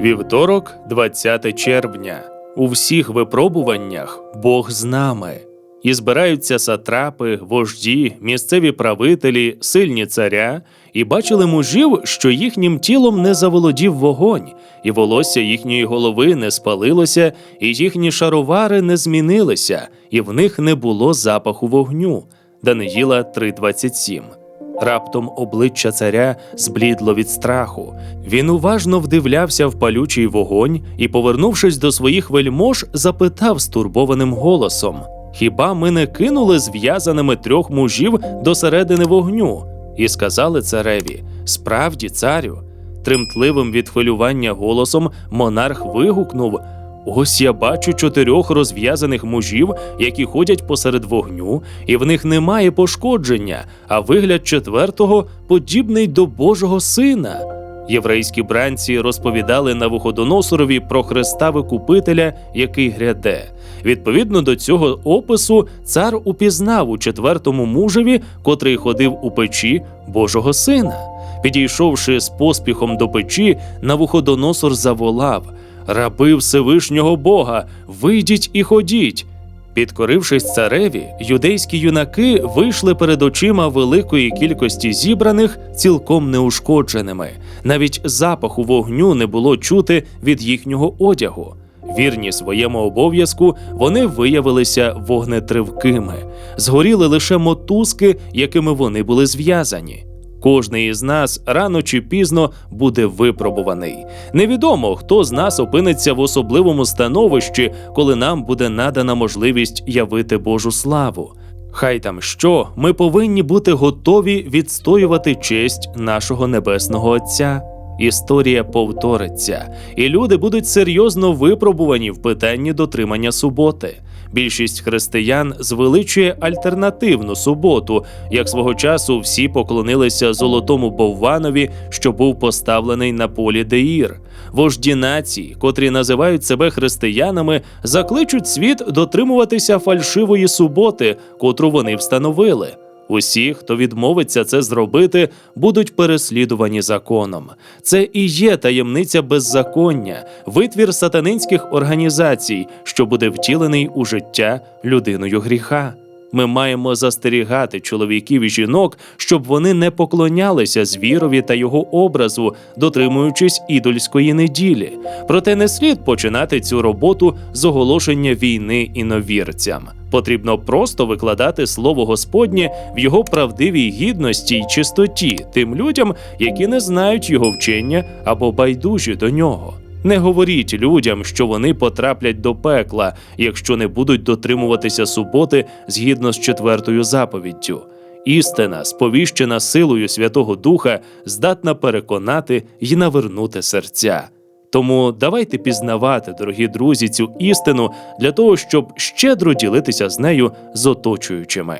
Вівторок, 20 червня. У всіх випробуваннях Бог з нами. І збираються сатрапи, вожді, місцеві правителі, сильні царя, і бачили мужів, що їхнім тілом не заволодів вогонь, і волосся їхньої голови не спалилося, і їхні шаровари не змінилися, і в них не було запаху вогню. Даниїла 3.27 Раптом обличчя царя зблідло від страху. Він уважно вдивлявся в палючий вогонь і, повернувшись до своїх вельмож, запитав стурбованим голосом: Хіба ми не кинули зв'язаними трьох мужів до середини вогню? І сказали цареві: Справді, царю. Тремтливим від хвилювання голосом монарх вигукнув: Ось я бачу чотирьох розв'язаних мужів, які ходять посеред вогню, і в них немає пошкодження, а вигляд четвертого подібний до Божого сина. Єврейські бранці розповідали Навуходоносорові про Христа Викупителя, який гряде. Відповідно до цього опису, цар упізнав у четвертому мужеві, котрий ходив у печі Божого сина. Підійшовши з поспіхом до печі, Навуходоносор заволав Раби Всевишнього Бога, вийдіть і ходіть. Підкорившись цареві, юдейські юнаки вийшли перед очима великої кількості зібраних цілком неушкодженими. Навіть запаху вогню не було чути від їхнього одягу. Вірні своєму обов'язку, вони виявилися вогнетривкими, згоріли лише мотузки, якими вони були зв'язані. Кожний із нас рано чи пізно буде випробуваний. Невідомо, хто з нас опиниться в особливому становищі, коли нам буде надана можливість явити Божу славу. Хай там що, ми повинні бути готові відстоювати честь нашого небесного Отця. Історія повториться, і люди будуть серйозно випробувані в питанні дотримання суботи. Більшість християн звеличує альтернативну суботу, як свого часу всі поклонилися золотому бовванові, що був поставлений на полі Деїр. Вожді нації, котрі називають себе християнами, закличуть світ дотримуватися фальшивої суботи, котру вони встановили. Усі, хто відмовиться це зробити, будуть переслідувані законом. Це і є таємниця беззаконня, витвір сатанинських організацій, що буде втілений у життя людиною гріха. Ми маємо застерігати чоловіків і жінок, щоб вони не поклонялися звірові та його образу, дотримуючись ідольської неділі. Проте не слід починати цю роботу з оголошення війни іновірцям. Потрібно просто викладати слово Господнє в його правдивій гідності й чистоті тим людям, які не знають його вчення або байдужі до нього. Не говоріть людям, що вони потраплять до пекла, якщо не будуть дотримуватися суботи згідно з четвертою заповіддю. Істина, сповіщена силою Святого Духа, здатна переконати й навернути серця. Тому давайте пізнавати, дорогі друзі, цю істину для того, щоб щедро ділитися з нею з оточуючими.